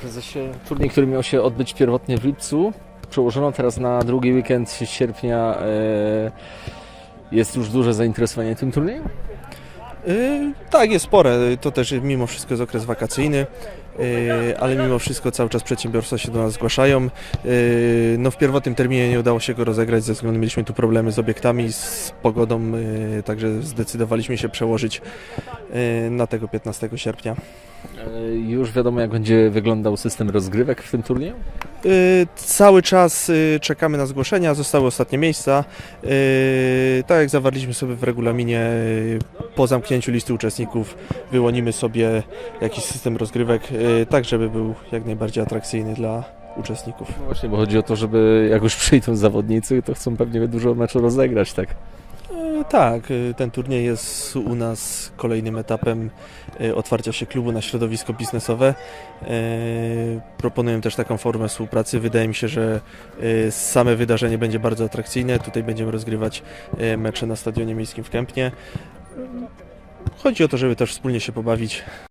Prezesie, turniej, który miał się odbyć pierwotnie w lipcu, przełożono teraz na drugi weekend sierpnia. E, jest już duże zainteresowanie tym turniejem? Y, Tak, jest spore. To też mimo wszystko jest okres wakacyjny, ale mimo wszystko cały czas przedsiębiorstwa się do nas zgłaszają. Y, No w pierwotnym terminie nie udało się go rozegrać ze względu mieliśmy tu problemy z obiektami, z pogodą, y, także zdecydowaliśmy się przełożyć na tego 15 sierpnia. Już wiadomo, jak będzie wyglądał system rozgrywek w tym turnieju? Cały czas czekamy na zgłoszenia, zostały ostatnie miejsca. Tak jak zawarliśmy sobie w regulaminie, po zamknięciu listy uczestników wyłonimy sobie jakiś system rozgrywek, tak żeby był jak najbardziej atrakcyjny dla uczestników. No właśnie, bo chodzi o to, żeby jak już przyjdą zawodnicy, to chcą pewnie dużo meczu rozegrać, tak? Y, Tak, y, ten turniej jest u nas kolejnym etapem y, otwarcia się klubu na środowisko biznesowe. Y, Proponuję też taką formę współpracy. Wydaje mi się, że y, same wydarzenie będzie bardzo atrakcyjne. Tutaj będziemy rozgrywać y, mecze na stadionie miejskim w Kępnie. Chodzi o to, żeby też wspólnie się pobawić.